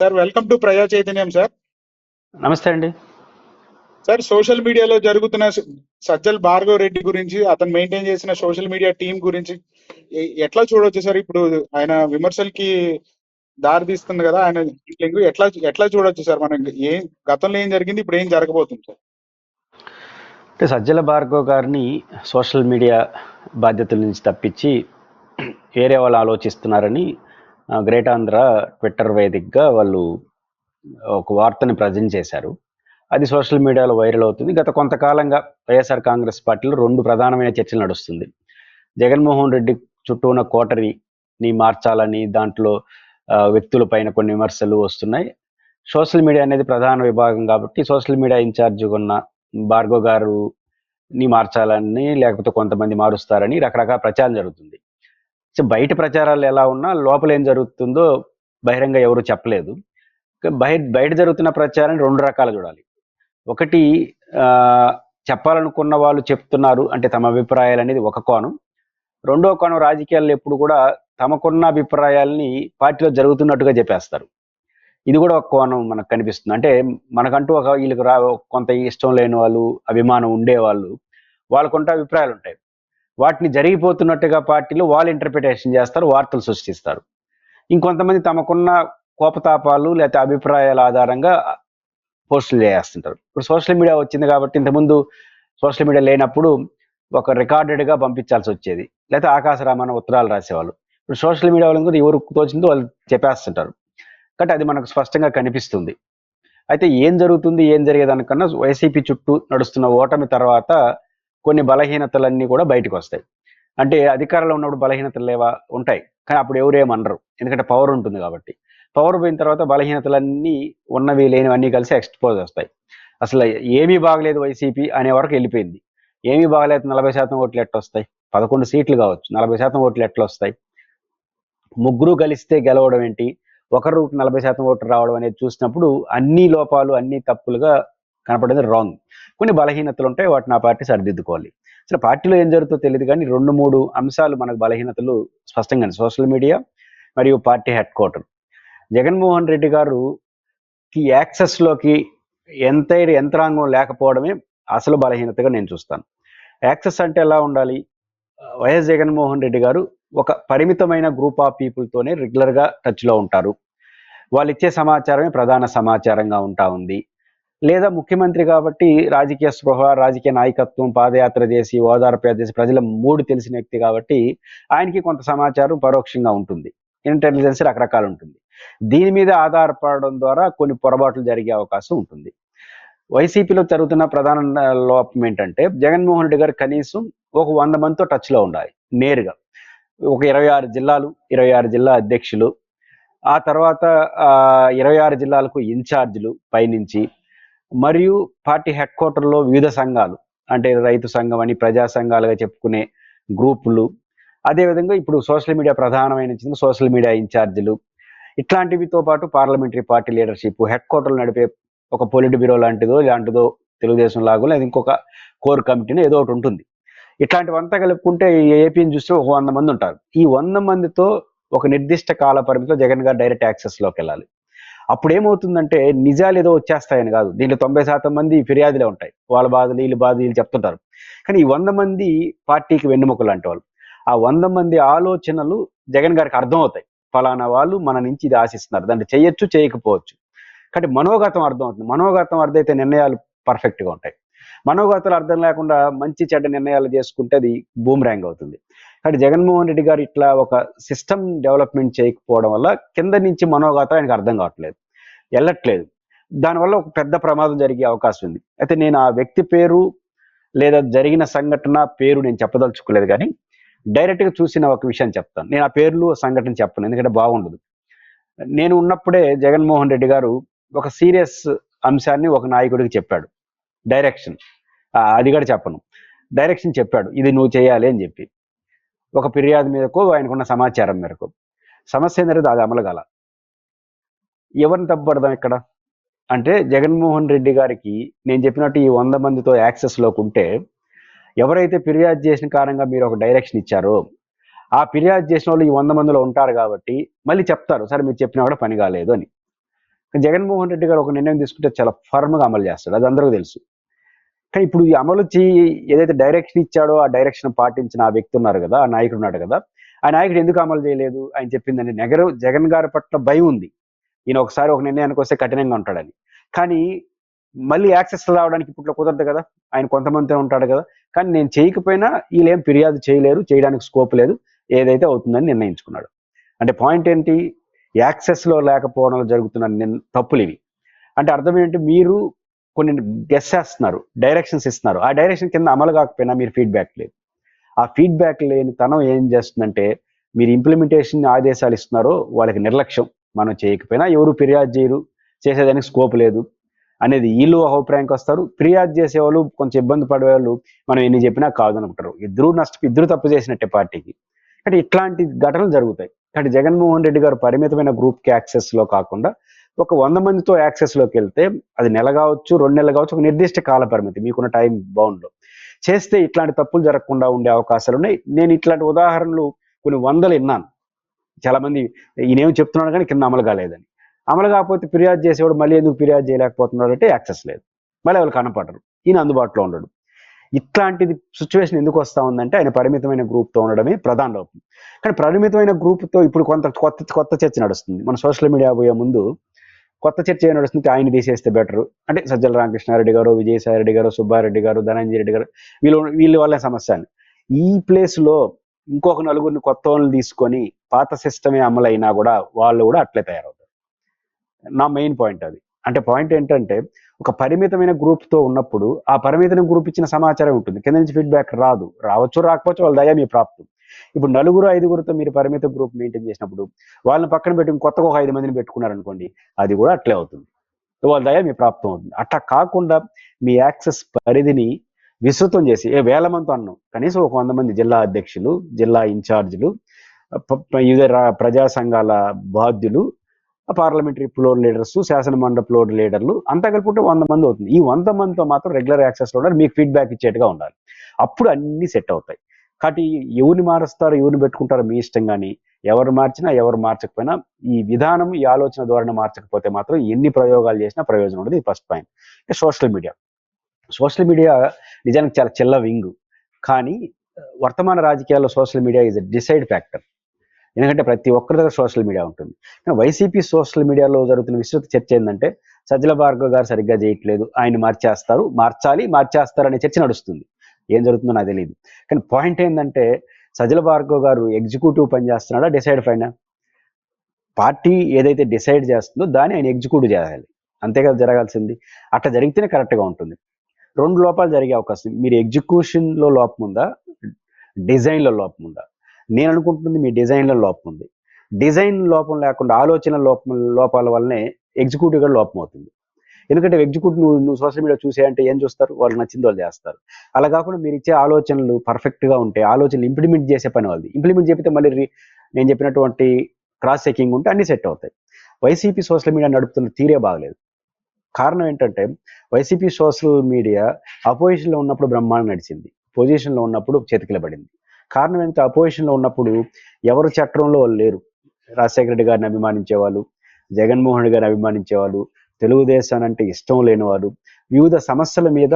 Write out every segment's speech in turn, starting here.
Sir welcome to ప్రజా చైతన్యం sir నమస్తే అండి. సార్ సోషల్ మీడియాలో జరుగుతున్న సజ్జల్ భార్గవ్ రెడ్డి గురించి అతను మెయింటైన్ చేసిన సోషల్ మీడియా టీం గురించి ఎట్లా చూడొచ్చు సార్ ఇప్పుడు ఆయన విమర్శలకి దారి తీస్తుంది కదా ఆయన ఎట్లా ఎట్లా చూడొచ్చు సార్ మనం ఏం గతంలో ఏం జరిగింది ఇప్పుడు ఏం జరగబోతుంది సార్ అంటే సజ్జల భార్గవ్ గారిని సోషల్ మీడియా బాధ్యతల నుంచి తప్పించి వేరే వాళ్ళు ఆలోచిస్తున్నారని గ్రేట్ ఆంధ్ర ట్విట్టర్ వేదికగా వాళ్ళు ఒక వార్తని ప్రజెంట్ చేశారు. అది సోషల్ మీడియాలో వైరల్ అవుతుంది. గత కొంతకాలంగా వైఎస్ఆర్ కాంగ్రెస్ పార్టీలో రెండు ప్రధానమైన చర్చలు నడుస్తుంది. జగన్మోహన్ రెడ్డి చుట్టూ ఉన్న కోటరీని మార్చాలని దాంట్లో వ్యక్తులపైన కొన్ని విమర్శలు వస్తున్నాయి. సోషల్ మీడియా అనేది ప్రధాన విభాగం కాబట్టి సోషల్ మీడియా ఇన్ఛార్జిగా ఉన్న భార్గవ్ గారు ని మార్చాలని లేకపోతే కొంతమంది మారుస్తారని రకరకాల ప్రచారం జరుగుతుంది. సో బయట ప్రచారాలు ఎలా ఉన్నా లోపల ఏం జరుగుతుందో బహిరంగ ఎవరు చెప్పలేదు. బయట బయట జరుగుతున్న ప్రచారాన్ని రెండు రకాలు చూడాలి. ఒకటి చెప్పాలనుకున్న వాళ్ళు చెప్తున్నారు అంటే తమ అభిప్రాయాలు అనేది ఒక కోణం. రెండో కోణం రాజకీయాల్లో ఎప్పుడు కూడా తమకున్న అభిప్రాయాల్ని పార్టీలో జరుగుతున్నట్టుగా చెప్పేస్తారు. ఇది కూడా ఒక కోణం మనకు కనిపిస్తుంది. అంటే మనకంటూ ఒక వీళ్ళకి రా కొంత ఇష్టం లేని వాళ్ళు అభిమానం ఉండేవాళ్ళు వాళ్ళకుంటే అభిప్రాయాలు ఉంటాయి వాటిని జరిగిపోతున్నట్టుగా పార్టీలు వాళ్ళు ఇంటర్ప్రిటేషన్ చేస్తారు వార్తలు సృష్టిస్తారు. ఇంకొంతమంది తమకున్న కోపతాపాలు లేకపోతే అభిప్రాయాల ఆధారంగా పోస్టులు చేస్తుంటారు. ఇప్పుడు సోషల్ మీడియా వచ్చింది కాబట్టి ఇంతకుముందు సోషల్ మీడియా లేనప్పుడు ఒక రికార్డెడ్గా పంపించాల్సి వచ్చేది. లేకపోతే ఆకాశరామాన ఉత్తరాలు రాసేవాళ్ళు. ఇప్పుడు సోషల్ మీడియా వాళ్ళని కూడా ఎవరు తోచిందో వాళ్ళు చెప్పేస్తుంటారు. కాబట్టి అది మనకు స్పష్టంగా కనిపిస్తుంది. అయితే ఏం జరుగుతుంది ఏం జరిగేదానికన్నా వైసీపీ చుట్టూ నడుస్తున్న ఓటమి తర్వాత కొన్ని బలహీనతలన్నీ కూడా బయటకు వస్తాయి అంటే అధికారంలో ఉన్నప్పుడు బలహీనతలు లేవా? ఉంటాయి. కానీ అప్పుడు ఎవరు ఏమనరు ఎందుకంటే పవర్ ఉంటుంది కాబట్టి. పవర్ పోయిన తర్వాత బలహీనతలన్నీ ఉన్నవి లేనివన్నీ కలిసి ఎక్స్పోజ్ వస్తాయి. అసలు ఏమీ బాగలేదు వైసీపీ అనే వరకు వెళ్ళిపోయింది. ఏమీ బాగలేదు నలభై శాతం ఓట్లు ఎట్లా వస్తాయి? పదకొండు సీట్లు కావచ్చు. నలభై శాతం ఓట్లు ఎట్లా వస్తాయి? ముగ్గురు కలిస్తే గెలవడం ఏంటి? ఒకరు నలభై శాతం ఓట్లు రావడం అనేది చూసినప్పుడు అన్ని లోపాలు అన్ని తప్పులుగా కనపడేది రాంగ్ కొన్ని బలహీనతలు ఉంటాయి వాటిని ఆ పార్టీ సరిదిద్దుకోవాలి. అసలు పార్టీలో ఏం జరుగుతుందో తెలియదు కానీ రెండు మూడు అంశాలు మనకు బలహీనతలు స్పష్టంగా సోషల్ మీడియా మరియు party head quarter Jaganmohan Reddy garu కి యాక్సెస్లోకి ఎంత యంత్రాంగం లేకపోవడమే అసలు బలహీనతగా నేను చూస్తాను. యాక్సెస్ అంటే ఎలా ఉండాలి? వైఎస్ జగన్మోహన్ రెడ్డి గారు ఒక పరిమితమైన గ్రూప్ ఆఫ్ పీపుల్తోనే రెగ్యులర్గా టచ్లో ఉంటారు. వాళ్ళు ఇచ్చే సమాచారమే ప్రధాన సమాచారంగా ఉంటా ఉంది. లేదా ముఖ్యమంత్రి కాబట్టి రాజకీయ స్పృహ రాజకీయ నాయకత్వం పాదయాత్ర చేసి ఓదార్పు చేసి ప్రజల మూడు తెలిసిన వ్యక్తి కాబట్టి ఆయనకి కొంత సమాచారం పరోక్షంగా ఉంటుంది. ఇంటెలిజెన్స్ రకరకాలు ఉంటుంది. దీని మీద ఆధారపడడం ద్వారా కొన్ని పొరపాట్లు జరిగే అవకాశం ఉంటుంది. వైసీపీలో జరుగుతున్న ప్రధాన లోపం ఏంటంటే జగన్మోహన్ రెడ్డి గారు కనీసం ఒక వంద మందితో టచ్లో ఉండాలి నేరుగా. ఒక ఇరవై ఆరు జిల్లాలు ఇరవై ఆరు జిల్లా అధ్యక్షులు ఆ తర్వాత ఇరవై ఆరు జిల్లాలకు ఇన్ఛార్జీలు పైనుంచి మరియు పార్టీ హెడ్ క్వార్టర్లో వివిధ సంఘాలు అంటే రైతు సంఘం అని ప్రజా సంఘాలుగా చెప్పుకునే గ్రూపులు. అదేవిధంగా ఇప్పుడు సోషల్ మీడియా ప్రధానమైన సోషల్ మీడియా ఇన్ఛార్జీలు. ఇట్లాంటివితో పాటు పార్లమెంటరీ పార్టీ లీడర్షిప్ హెడ్ క్వార్టర్లు నడిపే ఒక పొలిట్ బ్యూరో లాంటిదో ఇలాంటిదో తెలుగుదేశం లాగో లేదా ఇంకొక కోర్ కమిటీని ఏదో ఒకటి ఉంటుంది. ఇట్లాంటివంతా కలుపుకుంటే ఈ ఏపీని చూస్తే ఒక వంద మంది ఉంటారు. ఈ వంద మందితో ఒక నిర్దిష్ట కాల పరిమితిలో జగన్ గారు డైరెక్ట్ యాక్సెస్లోకి వెళ్ళాలి అప్పుడు ఏమవుతుందంటే నిజాలు ఏదో వచ్చేస్తాయని కాదు. దీంట్లో తొంభై శాతం మంది ఫిర్యాదులే ఉంటాయి. వాళ్ళ బాధలు వీళ్ళ బాధలు వీళ్ళు చెప్తుంటారు. కానీ ఈ వంద మంది పార్టీకి వెన్నుముకలు అంటే వాళ్ళు ఆ వంద మంది ఆలోచనలు జగన్ గారికి అర్థం అవుతాయి ఫలానా వాళ్ళు మన నుంచి ఇది ఆశిస్తున్నారు. దాన్ని చేయొచ్చు చేయకపోవచ్చు. కాబట్టి మనోగతం అర్థం అవుతుంది మనోగతం అర్థమైతే నిర్ణయాలు పర్ఫెక్ట్గా గా ఉంటాయి. మనోగతాలు అర్థం లేకుండా మంచి చెడ్డ నిర్ణయాలు చేసుకుంటే అది బూమ్ ర్యాంగ్ అవుతుంది. అంటే జగన్మోహన్ రెడ్డి గారు ఇట్లా ఒక సిస్టమ్ డెవలప్మెంట్ చేయకపోవడం వల్ల కింద నుంచి మనోగాత ఆయనకు అర్థం కావట్లేదు. వెళ్ళట్లేదు. దానివల్ల ఒక పెద్ద ప్రమాదం జరిగే అవకాశం ఉంది. అయితే నేను ఆ వ్యక్తి పేరు లేదా జరిగిన సంఘటన పేరు నేను చెప్పదలుచుకోలేదు కానీ డైరెక్ట్గా చూసిన ఒక విషయం చెప్తాను. నేను ఆ పేర్లు సంఘటన చెప్పను. ఎందుకంటే బాగుండదు. నేను ఉన్నప్పుడే జగన్మోహన్ రెడ్డి గారు ఒక సీరియస్ అంశాన్ని ఒక నాయకుడికి చెప్పాడు. డైరెక్షన్ అది కూడా చెప్పను. డైరెక్షన్ చెప్పాడు. ఇది నువ్వు చేయాలి అని చెప్పి. ఒక ఫిర్యాదు మీదకు ఆయనకున్న సమాచారం మేరకు. సమస్య ఏంటంటే అది అమలు కాల. ఎవరిని తప్పుపడదాం ఇక్కడ? అంటే జగన్మోహన్ రెడ్డి గారికి నేను చెప్పినట్టు ఈ వంద మందితో యాక్సెస్లోకి ఉంటే ఎవరైతే ఫిర్యాదు చేసిన కారణంగా మీరు ఒక డైరెక్షన్ ఇచ్చారో ఆ ఫిర్యాదు చేసిన వాళ్ళు ఈ వంద మందిలో ఉంటారు కాబట్టి మళ్ళీ చెప్తారు సరే మీరు చెప్పినా కూడా పని కాలేదు అని. జగన్మోహన్ రెడ్డి గారు ఒక నిర్ణయం తీసుకుంటే చాలా ఫర్మ్గా అమలు చేస్తాడు అది అందరికీ తెలుసు. కానీ ఇప్పుడు ఈ అమలు చేయి ఏదైతే డైరెక్షన్ ఇచ్చాడో ఆ డైరెక్షన్ పాటించిన ఆ వ్యక్తి ఉన్నారు కదా ఆ నాయకుడు ఉన్నాడు కదా ఆ నాయకుడు ఎందుకు అమలు చేయలేదు? ఆయన చెప్పిందని నెగరు జగన్ గారి పట్ల భయం ఉంది. ఈయన ఒకసారి ఒక నిర్ణయానికి వస్తే కఠినంగా ఉంటాడని. కానీ మళ్ళీ యాక్సెస్ రావడానికి ఇప్పుడు కుదరదు కదా. ఆయన కొంతమంది ఉంటాడు కదా. కానీ నేను చేయకపోయినా వీళ్ళేం ఫిర్యాదు చేయలేరు చేయడానికి స్కోప్ లేదు. ఏదైతే అవుతుందని నిర్ణయించుకున్నాడు. అంటే పాయింట్ ఏంటి? యాక్సెస్లో లేకపోవడం జరుగుతున్న తప్పులు ఇవి. అంటే అర్థం ఏంటి? మీరు కొన్ని గెస్ చేస్తున్నారు డైరెక్షన్స్ ఇస్తున్నారు. ఆ డైరెక్షన్ కింద అమలు కాకపోయినా మీరు ఫీడ్బ్యాక్ లేదు. ఆ ఫీడ్బ్యాక్ లేని తనం ఏం చేస్తుందంటే మీరు ఇంప్లిమెంటేషన్ ఆదేశాలు ఇస్తున్నారో వాళ్ళకి నిర్లక్ష్యం. మనం చేయకపోయినా ఎవరు ఫిర్యాదు చేయరు చేసేదానికి స్కోప్ లేదు అనేది వీళ్ళు అభిప్రాయంకి వస్తారు. ఫిర్యాదు చేసేవాళ్ళు కొంచెం ఇబ్బంది పడే వాళ్ళు మనం ఎన్ని చెప్పినా కాదు అనుకుంటారు ఇద్దరు నష్ట ఇద్దరు తప్పు చేసినట్టే పార్టీకి. అంటే ఇట్లాంటి ఘటనలు జరుగుతాయి. అంటే జగన్మోహన్ రెడ్డి గారు పరిమితమైన గ్రూప్కి యాక్సెస్లో కాకుండా ఒక వంద మందితో యాక్సెస్లోకి వెళ్తే అది నెల కావచ్చు రెండు నెలలు కావచ్చు ఒక నిర్దిష్ట కాల పరిమితి మీకున్న టైం బౌండ్లో. చేస్తే ఇట్లాంటి తప్పులు జరగకుండా ఉండే అవకాశాలు ఉన్నాయి. నేను ఇట్లాంటి ఉదాహరణలు కొన్ని వందలు విన్నాను. చాలా మంది ఈయనేం చెప్తున్నాడు కానీ కింద అమలు కాలేదని. అమలు కాకపోతే ఫిర్యాదు చేసేవాడు మళ్ళీ ఎందుకు ఫిర్యాదు చేయలేకపోతున్నాడు అంటే యాక్సెస్ లేదు. మళ్ళీ వాళ్ళు కనపడరు. ఈయన అందుబాటులో ఉండడు. ఇట్లాంటిది సిచ్యువేషన్ ఎందుకు వస్తా ఉందంటే ఆయన పరిమితమైన గ్రూప్తో తో ఉండడమే ప్రధాన లోపం. కానీ పరిమితమైన గ్రూప్తో ఇప్పుడు కొంత కొత్త కొత్త చర్చ నడుస్తుంది. మన సోషల్ మీడియా పోయే ముందు కొత్త చర్చ ఏం నడుస్తుంది ఆయన తీసేస్తే బెటర్. అంటే సజ్జల రామకృష్ణారెడ్డి గారు విజయసాయి రెడ్డి గారు సుబ్బారెడ్డి గారు ధనంజయ రెడ్డి గారు వీళ్ళు వీళ్ళ వల్లే సమస్య అని ఈ ప్లేస్లో ఇంకొక నలుగురిని కొత్త వాళ్ళని తీసుకొని పాత సిస్టమే అమలైనా కూడా వాళ్ళు కూడా అట్లే తయారవుతారు. నా మెయిన్ పాయింట్ అది. అంటే పాయింట్ ఏంటంటే ఒక పరిమితమైన గ్రూప్తో తో ఉన్నప్పుడు ఆ పరిమితమైన గ్రూప్ ఇచ్చిన సమాచారం ఉంటుంది. కింద నుంచి ఫీడ్బ్యాక్ రాదు. రావచ్చు రాకపోవచ్చు వాళ్ళ దయ మీ ప్రాప్తం. ఇప్పుడు నలుగురు ఐదుగురితో మీరు పరిమిత గ్రూప్ మెయింటైన్ చేసినప్పుడు వాళ్ళని పక్కన పెట్టి కొత్తగా ఒక ఐదు మందిని పెట్టుకున్నారనుకోండి అది కూడా అట్లే అవుతుంది. వాళ్ళ దయ మీ ప్రాప్తం అవుతుంది. అట్లా కాకుండా మీ యాక్సెస్ పరిధిని విస్తృతం చేసి ఏ వేల మంది అన్నాం కనీసం ఒక వంద మంది జిల్లా అధ్యక్షులు జిల్లా ఇన్ఛార్జీలు ప- ప్రజా సంఘాల బాధ్యులు పార్లమెంటరీ ఫ్లోర్ లీడర్స్ శాసన మండలి ఫ్లోర్ లీడర్లు అంతా కలుపుకుంటే వంద మంది అవుతుంది. ఈ వంద మందితో మాత్రం రెగ్యులర్ యాక్సెస్లో ఉండాలి మీకు ఫీడ్బ్యాక్ ఇచ్చేట్టుగా ఉండాలి. అప్పుడు అన్ని సెట్ అవుతాయి. కాబట్టి ఎవరిని మారుస్తారు ఎవరిని పెట్టుకుంటారో మీ ఇష్టం కానీ ఎవరు మార్చినా ఎవరు మార్చకపోయినా ఈ విధానం ఈ ఆలోచన ధోరణి మార్చకపోతే మాత్రం ఎన్ని ప్రయోగాలు చేసినా ప్రయోజనం ఉండదు. ఇది first point. Social media. Social media నిజానికి చాలా చిల్ల వింగ్. కానీ వర్తమాన రాజకీయాల్లో social media is decide factor ఎందుకంటే ప్రతి ఒక్కరి దగ్గర సోషల్ మీడియా ఉంటుంది. కానీ వైసీపీ సోషల్ మీడియాలో జరుగుతున్న విస్తృత చర్చ ఏంటంటే సజ్జల భార్గవ్ గారు సరిగ్గా చేయట్లేదు ఆయన మార్చేస్తారు మార్చాలి మార్చేస్తారు అనే చర్చ నడుస్తుంది. ఏం జరుగుతుందో నాకు తెలియదు కానీ పాయింట్ ఏంటంటే సజల భార్గవ్ గారు ఎగ్జిక్యూటివ్ పని చేస్తున్నాడా డిసైడ్ పైన పార్టీ ఏదైతే డిసైడ్ చేస్తుందో దాన్ని ఆయన ఎగ్జిక్యూట్ చేయాలి. అంతే కదా జరగాల్సింది. అట్లా జరిగితేనే కరెక్ట్గా ఉంటుంది. రెండు లోపాలు జరిగే అవకాశం. మీరు ఎగ్జిక్యూషన్లో లోపం ఉందా? డిజైన్లో లోపం ఉందా? నేను అనుకుంటుంది మీ డిజైన్లో లోపం ఉంది. డిజైన్ లోపం లేకుండా ఆలోచన లోపం లోపాల వల్లనే ఎగ్జిక్యూటివ్ కూడా లోపం అవుతుంది. ఎందుకంటే ఎగ్జిక్యూట్ నువ్వు నువ్వు సోషల్ మీడియా చూసేయంటే ఏం చూస్తారు? వాళ్ళు నచ్చింది వాళ్ళు చేస్తారు. అలా కాకుండా మీరు ఇచ్చే ఆలోచనలు పర్ఫెక్ట్గా గా ఉంటే ఆలోచనలు ఇంప్లిమెంట్ చేసే పని వాళ్ళది. ఇంప్లిమెంట్ చేపితే మళ్ళీ నేను చెప్పినటువంటి క్రాస్ చెకింగ్ ఉంటే అన్ని సెట్ అవుతాయి. వైసీపీ సోషల్ మీడియా నడుపుతున్న తీరే బాగలేదు. కారణం ఏంటంటే వైసీపీ సోషల్ మీడియా అపోజిషన్లో ఉన్నప్పుడు బ్రహ్మాండం నడిచింది. పొజిషన్లో ఉన్నప్పుడు చేతికిలబడింది. కారణం ఏంటంటే అపోజిషన్లో ఉన్నప్పుడు ఎవరు చట్టంలో వాళ్ళు లేరు. రాజశేఖర రెడ్డి గారిని అభిమానించే వాళ్ళు జగన్మోహన్ రెడ్డి గారిని అభిమానించే వాళ్ళు తెలుగుదేశాన్ని అంటే ఇష్టం లేని వివిధ సమస్యల మీద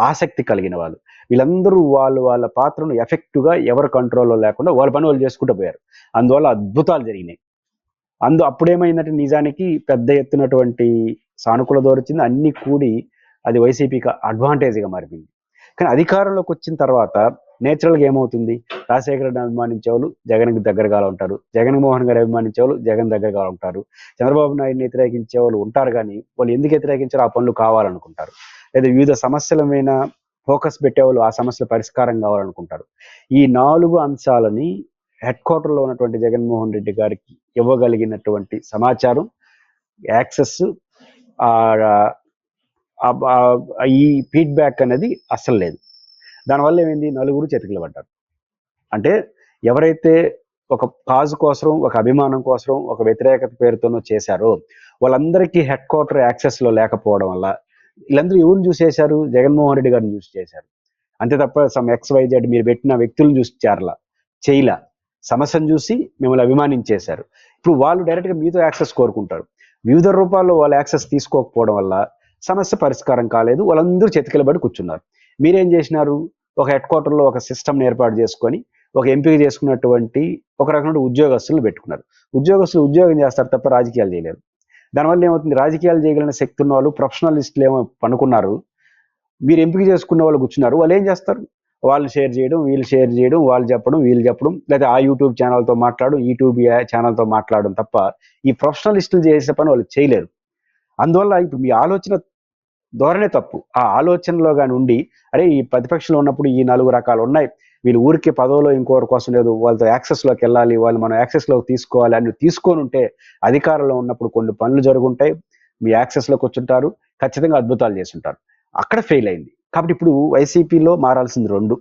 ఆసక్తి కలిగిన వాళ్ళు వీళ్ళందరూ వాళ్ళు వాళ్ళ పాత్రను ఎఫెక్టివ్గా ఎవరు కంట్రోల్లో లేకుండా వాళ్ళ పని వాళ్ళు చేసుకుంటూ పోయారు. అందువల్ల అద్భుతాలు జరిగినాయి. అందు అప్పుడేమైందంటే నిజానికి పెద్ద ఎత్తునటువంటి సానుకూల దొరికింది అన్ని కూడి అది వైసీపీకి అడ్వాంటేజ్గా మారిపోయింది. కానీ అధికారంలోకి వచ్చిన తర్వాత నేచురల్గా ఏమవుతుంది? రాజశేఖర రెడ్డిని అభిమానించే వాళ్ళు జగన్కి దగ్గరగా ఉంటారు. జగన్మోహన్ గారు అభిమానించే వాళ్ళు జగన్ దగ్గరగా ఉంటారు. చంద్రబాబు నాయుడిని వ్యతిరేకించే వాళ్ళు ఉంటారు కానీ వాళ్ళు ఎందుకు వ్యతిరేకించారో ఆ పనులు కావాలనుకుంటారు. లేదా వివిధ సమస్యల మీద ఫోకస్ పెట్టేవాళ్ళు ఆ సమస్యల పరిష్కారం కావాలనుకుంటారు. ఈ నాలుగు అంశాలని హెడ్ క్వార్టర్లో ఉన్నటువంటి జగన్మోహన్ రెడ్డి గారికి ఇవ్వగలిగినటువంటి సమాచారం యాక్సెస్ ఈ ఫీడ్బ్యాక్ అనేది అస్సలు లేదు. దానివల్ల ఏమైంది? నలుగురు చేతికిలు పడ్డారు. అంటే ఎవరైతే ఒక కాజ్ కోసం ఒక అభిమానం కోసం ఒక వ్యతిరేకత పేరుతోనో చేశారో వాళ్ళందరికీ హెడ్ క్వార్టర్ యాక్సెస్లో లేకపోవడం వల్ల వీళ్ళందరూ ఎవరిని చూసేశారు జగన్మోహన్ రెడ్డి గారిని చూసి చేశారు. అంతే తప్ప సమ్ ఎక్స్ వైజెడ్ మీరు పెట్టిన వ్యక్తులను చూసి చేరలా చేయలా. సమస్యను చూసి మిమ్మల్ని అభిమానించేశారు. ఇప్పుడు వాళ్ళు డైరెక్ట్గా మీతో యాక్సెస్ కోరుకుంటారు. వివిధ రూపాల్లో వాళ్ళు యాక్సెస్ తీసుకోకపోవడం వల్ల సమస్య పరిష్కారం కాలేదు. వాళ్ళందరూ చెతికిలబడి కూర్చున్నారు. మీరేం చేసినారు? ఒక హెడ్ క్వార్టర్లో ఒక సిస్టమ్ ఏర్పాటు చేసుకొని ఒక ఎంపిక చేసుకున్నటువంటి ఒక రకమైన ఉద్యోగస్తులు పెట్టుకున్నారు. ఉద్యోగస్తులు ఉద్యోగం చేస్తారు తప్ప రాజకీయాలు చేయలేరు. దానివల్ల ఏమవుతుంది? రాజకీయాలు చేయగలిగిన శక్తి ఉన్న వాళ్ళు ప్రొఫెషనలిస్టులు ఏమో పనుకున్నారు. మీరు ఎంపిక చేసుకున్న వాళ్ళు కూర్చున్నారు. వాళ్ళు ఏం చేస్తారు? వాళ్ళు షేర్ చేయడం వీళ్ళు షేర్ చేయడం వాళ్ళు చెప్పడం వీళ్ళు చెప్పడం లేదా ఆ యూట్యూబ్ ఛానల్తో మాట్లాడడం యూట్యూబ్ ఛానల్తో మాట్లాడడం తప్ప ఈ ప్రొఫెషనలిస్టులు చేసే పని వాళ్ళు చేయలేరు. అందువల్ల ఇప్పుడు మీ ఆలోచన ధోరణి తప్పు. ఆ ఆలోచనలో కానీ ఉండి అరే ఈ ప్రతిపక్షంలో ఉన్నప్పుడు ఈ నాలుగు రకాలు ఉన్నాయి. వీళ్ళు ఊరికే పదవిలో ఇంకోరి కోసం లేదు. వాళ్ళతో యాక్సెస్లోకి వెళ్ళాలి. వాళ్ళు మనం యాక్సెస్లోకి తీసుకోవాలి అని తీసుకొని ఉంటే అధికారంలో ఉన్నప్పుడు కొన్ని పనులు జరుగుంటాయి. మీ యాక్సెస్లోకి వచ్చుంటారు. ఖచ్చితంగా అద్భుతాలు చేస్తుంటారు. అక్కడ ఫెయిల్ అయింది. కాబట్టి ఇప్పుడు వైసీపీలో మారాల్సింది రెండు.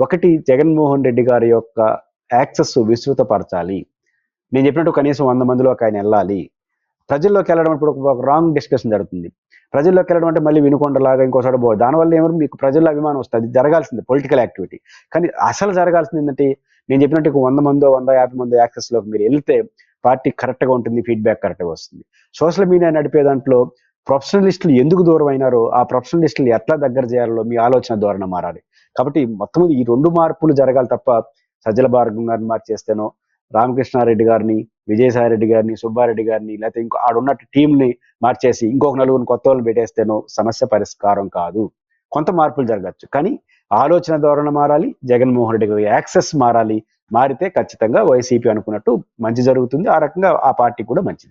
ఒకటి జగన్మోహన్ రెడ్డి గారి యొక్క యాక్సెస్ విస్తృతపరచాలి. నేను చెప్పినట్టు కనీసం వంద మందిలోకి ఆయన వెళ్ళాలి. ప్రజల్లోకి వెళ్ళడం ఇప్పుడు ఒక రాంగ్ డిస్కషన్ జరుగుతుంది. ప్రజల్లోకి వెళ్ళడం అంటే మళ్ళీ వినుకొండలాగా ఇంకోసారి పోదు దానివల్ల ఏమో మీకు ప్రజల్లో అభిమానం వస్తుంది. జరగాల్సింది పొలిటికల్ యాక్టివిటీ కానీ అసలు జరగాల్సింది ఏంటంటే నేను చెప్పినట్టు వంద మందో వంద యాభై మందో యాక్సెస్లోకి మీరు వెళ్తే పార్టీ కరెక్ట్గా ఉంటుంది ఫీడ్బ్యాక్ కరెక్ట్గా వస్తుంది. సోషల్ మీడియా నడిపే దాంట్లో ప్రొఫెషనలిస్టులు ఎందుకు దూరం అయినారో ఆ ప్రొఫెషనలిస్టులు ఎట్లా దగ్గర చేయాలో మీ ఆలోచన ధోరణ మారాలి. కాబట్టి మొత్తం ఈ రెండు మార్పులు జరగాలి తప్ప సజ్జల భార్గం గారిని మార్చేస్తేనో రామకృష్ణారెడ్డి గారిని విజయసాయి రెడ్డి గారిని సుబ్బారెడ్డి గారిని లేకపోతే ఇంకో ఆడున్న టీంని మార్చేసి ఇంకొక నలుగురిని కొత్త వాళ్ళని పెట్టేస్తేనో సమస్య పరిష్కారం కాదు. కొంత మార్పులు జరగచ్చు. కానీ ఆలోచన ధోరణ మారాలి జగన్మోహన్ రెడ్డి గారి యాక్సెస్ మారాలి. మారితే ఖచ్చితంగా వైసీపీ అనుకున్నట్టు మంచి జరుగుతుంది. ఆ రకంగా ఆ పార్టీ కూడా మంచిది.